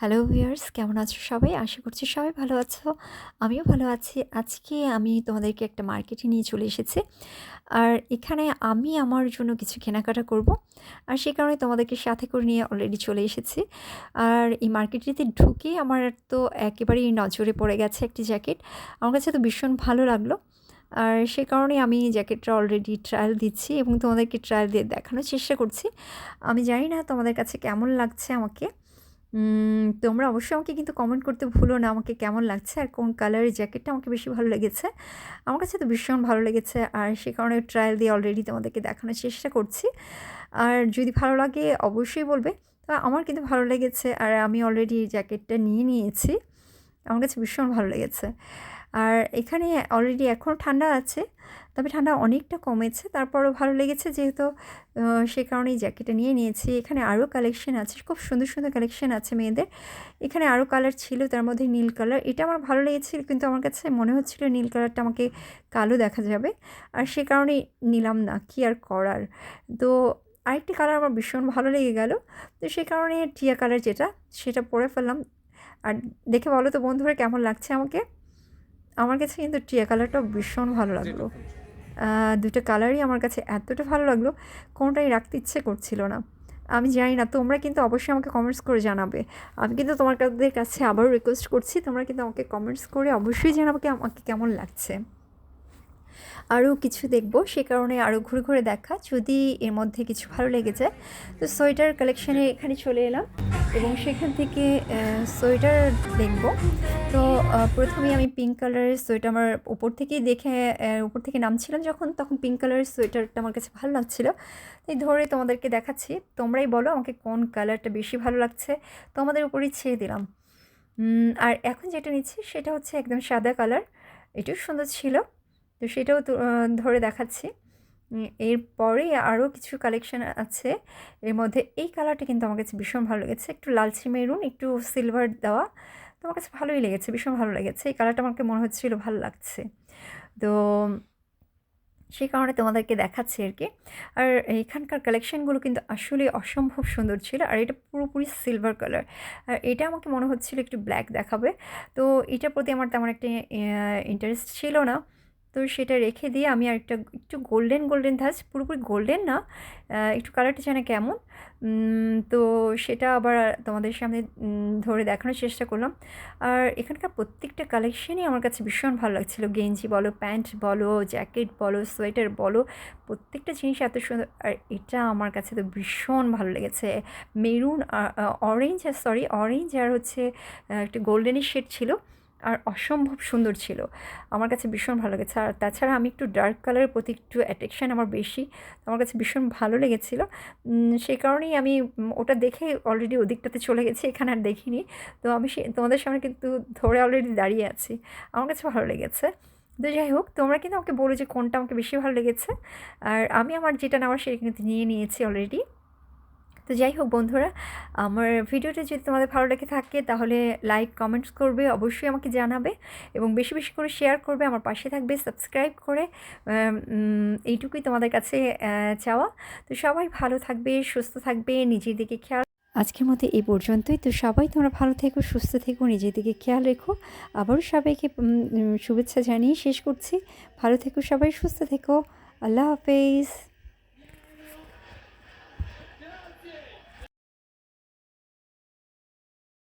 Hello viewers, কেমন আছো সবাই? আশা করছি সবাই ভালো আছো। আমিও ভালো আছি। আজকে আমি তোমাদেরকে একটা মার্কেটে নিয়ে চলে এসেছি। আর এখানে আমি আমার জন্য কিছু কেনাকাটা করব। আর সে কারণে তোমাদেরকে সাথে করে নিয়ে অলরেডি চলে এসেছি। আর এই মার্কেটটিতে ঢুকে আমার তো একেবারেই নজরে পড়ে গেছে একটি জ্যাকেট। আমার কাছে তো ভীষণ ভালো লাগল। আর সে কারণে আমি জ্যাকেটটা অলরেডি ট্রায়াল দিচ্ছি এবং তোমাদেরকে ট্রায়াল দিয়ে দেখানোর চেষ্টা করছি। আমি জানি না তোমাদের কাছে কেমন লাগছে আমাকে। তোমরা অবশ্যই আমাকে কিন্তু কমেন্ট করতে ভুলো না, আমাকে কেমন লাগছে আর কোন কালারের জ্যাকেটটা আমাকে বেশি ভালো লেগেছে। আমার কাছে তো ভীষণ ভালো লেগেছে আর সে কারণে ট্রায়াল দিয়ে অলরেডি তোমাদেরকে দেখানোর চেষ্টা করছি। আর যদি ভালো লাগে অবশ্যই বলবে। আমার কিন্তু ভালো লেগেছে আর আমি অলরেডি জ্যাকেটটা নিয়ে নিয়েছি। আমার কাছে ভীষণ ভালো লেগেছে। আর এখানে অলরেডি এখনও ঠান্ডা আছে, তবে ঠান্ডা অনেকটা কমেছে। তারপরও ভালো লেগেছে যেহেতু সে কারণেই জ্যাকেটটা নিয়ে নিয়েছি। এখানে আরও কালেকশন আছে, খুব সুন্দর সুন্দর কালেকশন আছে মেয়েদের। এখানে আরও কালার ছিল, তার মধ্যে নীল কালার এটা আমার ভালো লেগেছিল, কিন্তু আমার কাছে মনে হচ্ছিল নীল কালারটা আমাকে কালো দেখা যাবে। আর সে কারণে নিলাম না, কি আর করার? তো আরেকটি কালার আমার ভীষণ ভালো লেগে গেল। তো সে কারণে টিয়া কালার যেটা, সেটা পরে ফেললাম। আর দেখে বলো তো বন্ধুরা কেমন লাগছে আমাকে? আমার কাছে কিন্তু টিয়া কালারটা ভীষণ ভালো লাগল। দুটো কালারই আমার কাছে এতটা ভালো লাগল কোনটাই রাখতে ইচ্ছে করছিল না। আমি জানি না তোমরা কিন্তু অবশ্যই আমাকে কমেন্টস করে জানাবে। আমি কিন্তু তোমার কাদের কাছে আবারও রিকোয়েস্ট করছি তোমরা কিন্তু আমাকে কমেন্টস করে অবশ্যই জানাবে আমাকে কেমন লাগছে। আরও কিছু দেখব সে কারণে আরও ঘুরে ঘুরে দেখা যদি এর মধ্যে কিছু ভালো লেগে যায়। তো সোয়েটার কালেকশানে এখানে চলে এলাম। এবং সেখান থেকে সোয়েটার দেখব। তো প্রথমেই আমি পিঙ্ক কালারের সোয়েটার আমার উপর থেকেই দেখে উপর থেকে নামছিলাম যখন, তখন পিঙ্ক কালারের সোয়েটারটা আমার কাছে ভালো লাগছিল। তাই ধরে তোমাদেরকে দেখাচ্ছি, তোমরাই বলো আমাকে কোন কালারটা বেশি ভালো লাগছে। তোমাদের উপরেই ছেড়ে দিলাম। আর এখন যেটা নিচ্ছি, সেটা হচ্ছে একদম সাদা কালার এটাও সুন্দর ছিল। তো সেটাও ধরে দেখাচ্ছি। এরপরে আরও কিছু কালেকশান আছে। এর মধ্যে এই কালারটা কিন্তু আমার কাছে ভীষণ ভালো লেগেছে। একটু লালচে মেরুন একটু সিলভার দেওয়া। তো আমার কাছে ভালোই লেগেছে, ভীষণ ভালো লেগেছে। এই কালারটা আমাকে মনে হচ্ছিল ভালো লাগছে। তো সেই কারণে তোমাদেরকে দেখাচ্ছি আর কি। আর এখানকার কালেকশানগুলো কিন্তু আসলে অসম্ভব সুন্দর ছিল, আর এটা পুরোপুরি সিলভার কালার আর এটা আমাকে মনে হচ্ছিল একটু ব্ল্যাক দেখাবে। তো এটার প্রতি আমার তেমন একটা ইন্টারেস্ট ছিল না। তো সেটা রেখে দিয়ে আমি আর একটা একটু গোল্ডেন গোল্ডেন ধাঁচ পুরোপুরি গোল্ডেন না একটু কালারটা যেন কেমন। তো সেটা আবার তোমাদের সামনে ধরে দেখানোর চেষ্টা করলাম। আর এখানকার প্রত্যেকটা কালেকশনই আমার কাছে ভীষণ ভালো লাগছিল। গেঞ্জি বলো, প্যান্ট বলো জ্যাকেট বলো সোয়েটার বলো, প্রত্যেকটা জিনিস এত সুন্দর। আর এটা আমার কাছে তো ভীষণ ভালো লেগেছে। মেরুন অরেঞ্জ আর সরি অরেঞ্জ আর হচ্ছে একটা গোল্ডেনের শেড ছিল। আর অসম্ভব সুন্দর ছিল। আমার কাছে ভীষণ ভালো লেগেছে। আর তাছাড়া আমি একটু ডার্ক কালারের প্রতি একটু অ্যাট্রাকশান আমার বেশি। আমার কাছে ভীষণ ভালো লেগেছিলো। সেই কারণেই আমি ওটা দেখে অলরেডি ওদিকটাতে চলে গেছি, এখানে আর দেখিনি। তো আমি সে, তোমাদের সামনে কিন্তু ধরে অলরেডি দাঁড়িয়ে আছি। আমার কাছে ভালো লেগেছে। তো যাই হোক, তোমরা কিন্তু আমাকে বলো যে কোনটা আমাকে বেশি ভালো লেগেছে। আর আমি আমার যেটা নেওয়ার সেটা কিন্তু নিয়ে নিয়েছি অলরেডি তো যাই হোক বন্ধুরা, আমার ভিডিওটা যদি তোমাদের ভালো লেগে থাকে তাহলে লাইক কমেন্টস করবে, অবশ্যই আমাকে জানাবে এবং বেশি বেশি করে শেয়ার করবে, আমার পাশে থাকবে সাবস্ক্রাইব করে এইটুকুই তোমাদের কাছে চাওয়া। তো সবাই ভালো থাকবে, সুস্থ থাকবে, নিজের দিকে খেয়াল আজকের মতো এই পর্যন্তই। তো সবাই তোমরা ভালো থেকো, সুস্থ থেকো, নিজের দিকে খেয়াল রেখো। আবারও সবাইকে শুভেচ্ছা জানিয়ে শেষ করছি। ভালো থেকো সবাই, সুস্থ থেকো। আল্লাহ হাফেজ।